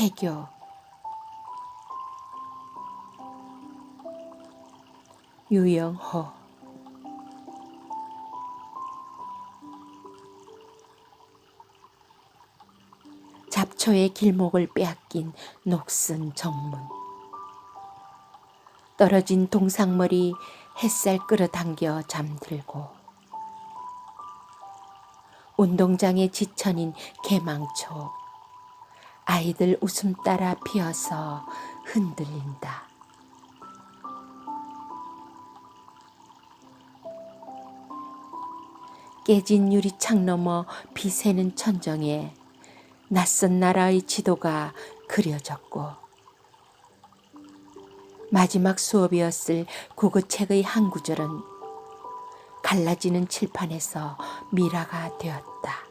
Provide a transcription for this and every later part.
해교 유영호 잡초의 길목을 빼앗긴 녹슨 정문. 떨어진 동상머리 햇살 끌어당겨 잠들고. 운동장에 지천인 개망초 아이들 웃음 따라 피어서 흔들린다. 깨진 유리창 너머 비새는 천정에 낯선 나라의 지도가 그려졌고 마지막 수업이었을 국어책의 한 구절은 갈라지는 칠판에서 미라가 되었다.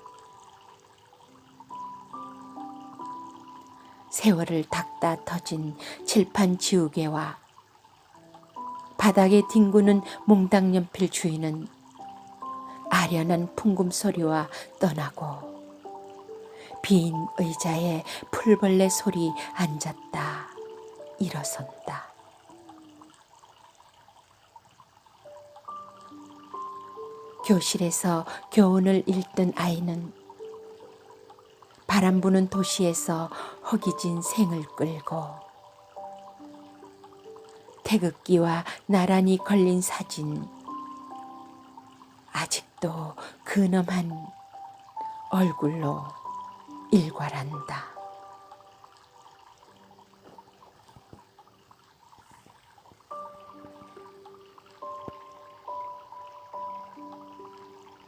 세월을 닦다 터진 칠판 지우개와 바닥에 뒹구는 몽당 연필 주인은 아련한 풍금 소리와 떠나고 빈 의자에 풀벌레 소리 앉았다 일어선다. 교실에서 교훈을 읽던 아이는 바람 부는 도시에서 허기진 생을 끌고 태극기와 나란히 걸린 사진 아직도 근엄한 얼굴로 일괄한다.